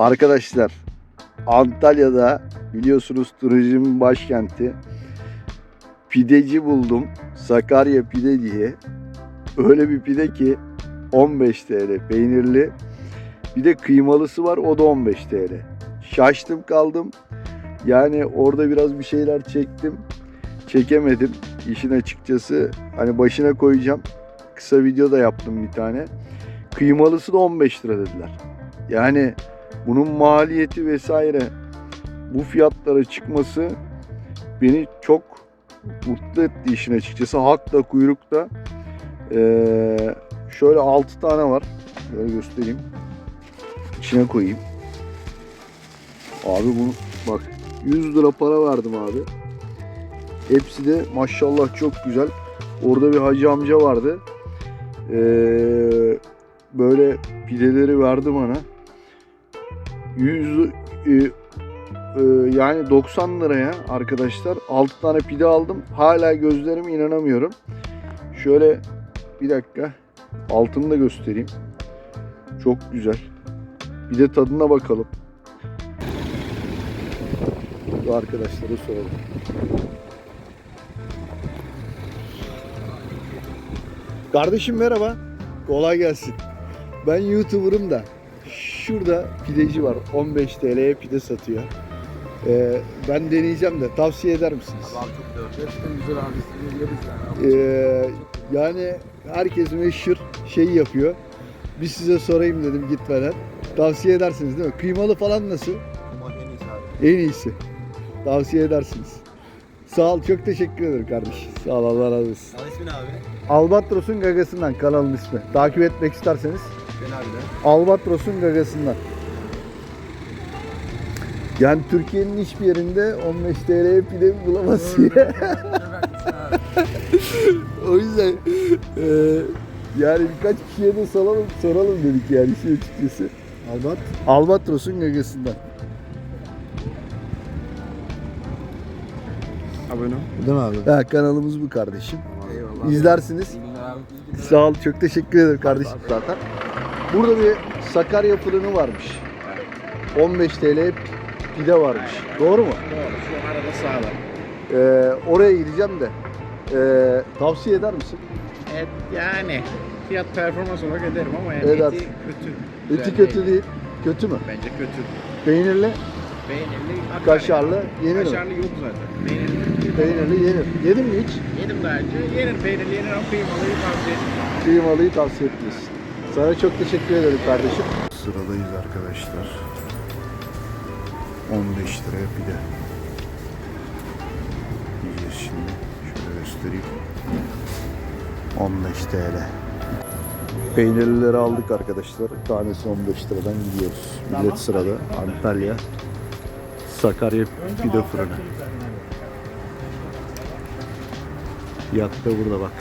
Arkadaşlar Antalya'da biliyorsunuz turizmin başkenti pideci buldum. Sakarya pide diye. Öyle bir pide ki 15 TL peynirli. Bir de kıymalısı var o da 15 TL. Şaştım kaldım. Yani orada biraz bir şeyler çektim. Çekemedim. İşin açıkçası hani başına koyacağım. Kısa video da yaptım bir tane. Kıymalısı da 15 lira dediler. Yani bunun maliyeti vesaire bu fiyatlara çıkması beni çok mutlu etti işin açıkçası. Hakla kuyrukta ee, şöyle 6 tane var. Böyle göstereyim. İçine koyayım. Abi bunu bak 100 lira para verdim abi. Hepsi de maşallah çok güzel. Orada bir hacı amca vardı. Ee, böyle pideleri verdi bana. 100 e, e, yani 90 liraya arkadaşlar 6 tane pide aldım. Hala gözlerime inanamıyorum. Şöyle bir dakika altını da göstereyim. Çok güzel. Bir de tadına bakalım. Bu arkadaşlara soralım. Kardeşim merhaba. Kolay gelsin. Ben YouTuber'ım da. Şurada pideci var. 15 TL'ye pide satıyor. Ee, ben deneyeceğim de tavsiye eder misiniz? Abi çok güzel. Gerçekten güzel abi. Sizi yeriz yani. Ee, yani herkes meşhur şey yapıyor. Bir size sorayım dedim gitmeden. Tavsiye edersiniz değil mi? Kıymalı falan nasıl? Ama en iyisi abi. En iyisi. Tavsiye edersiniz. Sağ ol. Çok teşekkür ederim kardeş. Sağ ol. Allah razı olsun. Al ismin abi. Albatros'un gagasından kanalın ismi. Takip etmek isterseniz Albatros'un gagasından. Yani Türkiye'nin hiçbir yerinde 15 TL'ye pide bulamazsın. o yüzden eee, yani birkaç kişiye de soralım, soralım dedik yani şey açıkçası. Albat. Albatros'un gagasından. Abone ol. Değil mi abi? Ha, kanalımız bu kardeşim. Eyvallah. İzlersiniz. Sağ ol. Çok teşekkür ederim kardeşim zaten. Burada bir Sakarya fırını varmış. 15 TL pide varmış. Doğru mu? Doğru. Şu arada sağlam. Ee, oraya gideceğim de. Ee, tavsiye eder misin? Et yani fiyat performans olarak ederim ama yani Eder. eti kötü. Eti kötü değil. Kötü mü? Bence kötü. Peynirli, Peynirli akar kaşarlı yenir mi? Kaşarlı yok zaten. Peynirli. Peynirli yenir. Yedin mi hiç? Yedim daha önce. Yenir peynirli yenir ama kıymalıyı tavsiye ederim. Kıymalıyı tavsiye etmiyorsun. Sana çok teşekkür ederim kardeşim. Sıradayız arkadaşlar. 15 liraya pide. Yiyeceğiz şimdi. Şöyle göstereyim. 15 TL. Peynirlileri aldık arkadaşlar. Tanesi 15 liradan gidiyoruz. Millet sırada. Antalya. Sakarya pide fırını. Fiyat da burada bak.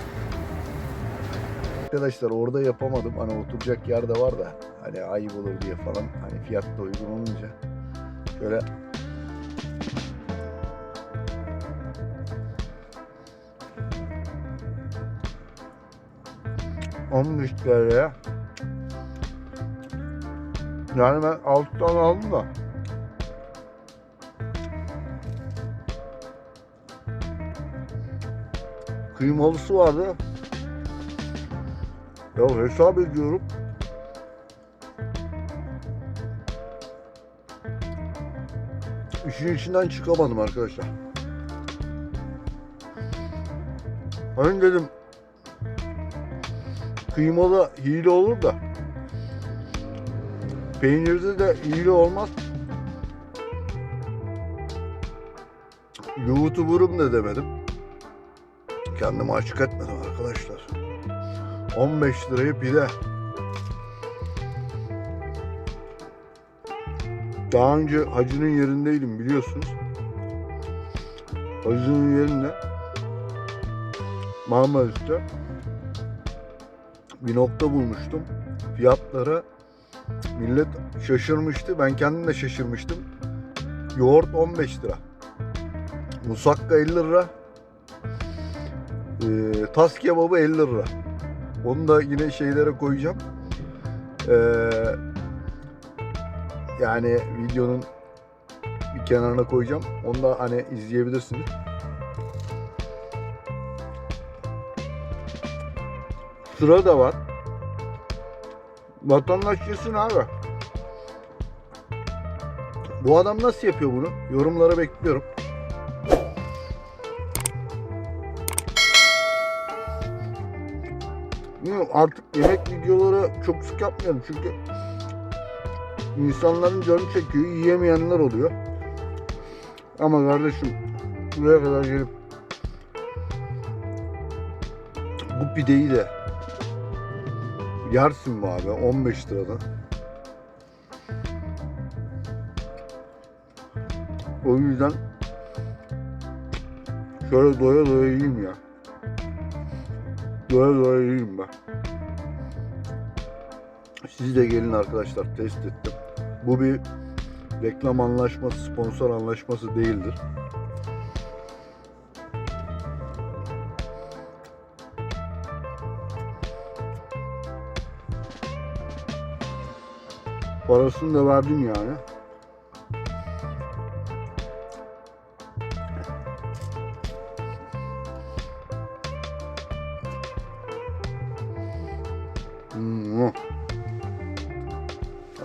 Arkadaşlar orada yapamadım. Hani oturacak yer de var da hani ayıp olur diye falan. Hani fiyat da uygun olunca. Şöyle On TL'ye Yani ben alttan aldım da Kıymalısı vardı ya hesap ediyorum. İşin içinden çıkamadım arkadaşlar. Hani dedim kıymalı hile olur da peynirde de hile olmaz. YouTuber'ım da demedim. Kendimi açık etmedim arkadaşlar. 15 liraya pide. Daha önce hacının yerindeydim biliyorsunuz. Hacının yerinde Marmaris'te bir nokta bulmuştum. Fiyatları millet şaşırmıştı. Ben kendim de şaşırmıştım. Yoğurt 15 lira. Musakka 50 lira. Ee, tas kebabı 50 lira. Onu da yine şeylere koyacağım. Ee, Yani videonun bir kenarına koyacağım. Onu da hani izleyebilirsiniz. Sıra da var. Vatandaş yesin abi. Bu adam nasıl yapıyor bunu? Yorumlara bekliyorum. Bilmiyorum, artık yemek videoları çok sık yapmıyorum çünkü insanların canı çekiyor, yiyemeyenler oluyor. Ama kardeşim buraya kadar gelip bu pideyi de yersin mi abi 15 liradan. O yüzden şöyle doya doya yiyeyim ya. Doya doya yiyeyim ben. Siz de gelin arkadaşlar test ettim. Bu bir reklam anlaşması, sponsor anlaşması değildir. Parasını da verdim yani.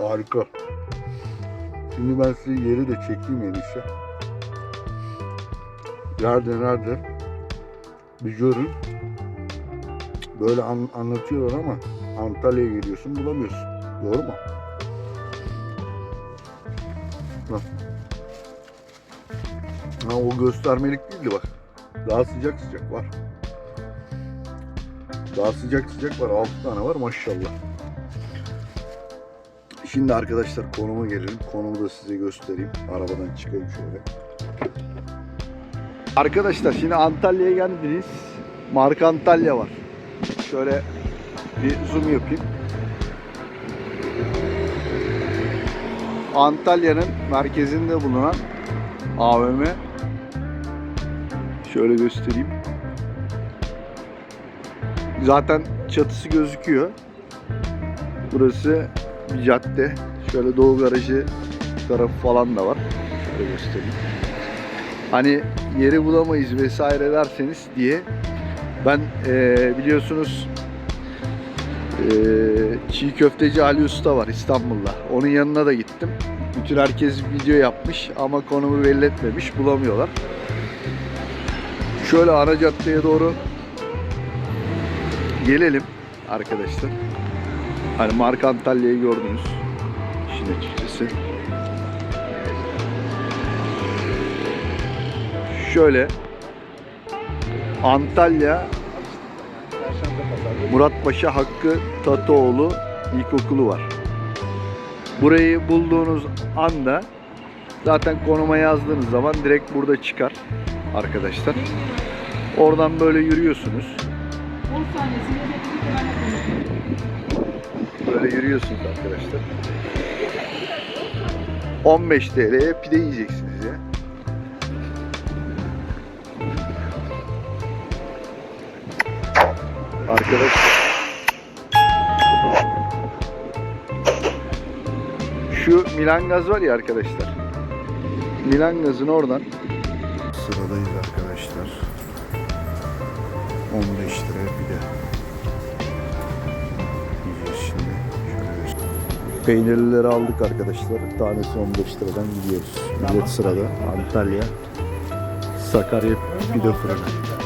Harika. Şimdi ben size yeri de çekeyim enişte. Nerede nerede? Bir görün. Böyle an- anlatıyorlar ama Antalya'ya geliyorsun bulamıyorsun. Doğru mu? Bak. Ha, o göstermelik değildi bak. Daha sıcak sıcak var. Daha sıcak sıcak var. 6 tane var maşallah. Şimdi arkadaşlar konuma gelelim. Konumu da size göstereyim. Arabadan çıkayım şöyle. Arkadaşlar şimdi Antalya'ya geldiniz. Marka Antalya var. Şöyle bir zoom yapayım. Antalya'nın merkezinde bulunan AVM. Şöyle göstereyim. Zaten çatısı gözüküyor. Burası bir cadde. Şöyle Doğu Garajı tarafı falan da var. Şöyle göstereyim. Hani yeri bulamayız vesaire derseniz diye ben eee, biliyorsunuz eee, çiğ köfteci Ali Usta var İstanbul'da. Onun yanına da gittim. Bütün herkes video yapmış ama konumu belli etmemiş. Bulamıyorlar. Şöyle ana caddeye doğru gelelim arkadaşlar. Hani Marka Antalya'yı gördünüz. İşin açıkçası. Şöyle Antalya Muratpaşa Hakkı Tatoğlu İlkokulu var. Burayı bulduğunuz anda zaten konuma yazdığınız zaman direkt burada çıkar arkadaşlar. Oradan böyle yürüyorsunuz. 10 saniyesini bekledik ben konuşuyorum. Böyle yürüyorsunuz arkadaşlar. 15 TL'ye pide yiyeceksiniz ya. Arkadaşlar. Şu Milan Gaz var ya arkadaşlar. Milan Gaz'ın oradan. Sıradayız arkadaşlar. 15 liraya pide. Peynirlileri aldık arkadaşlar. Tanesi 15 liradan gidiyoruz. Millet sırada. Antalya. Sakarya Pide Fırını.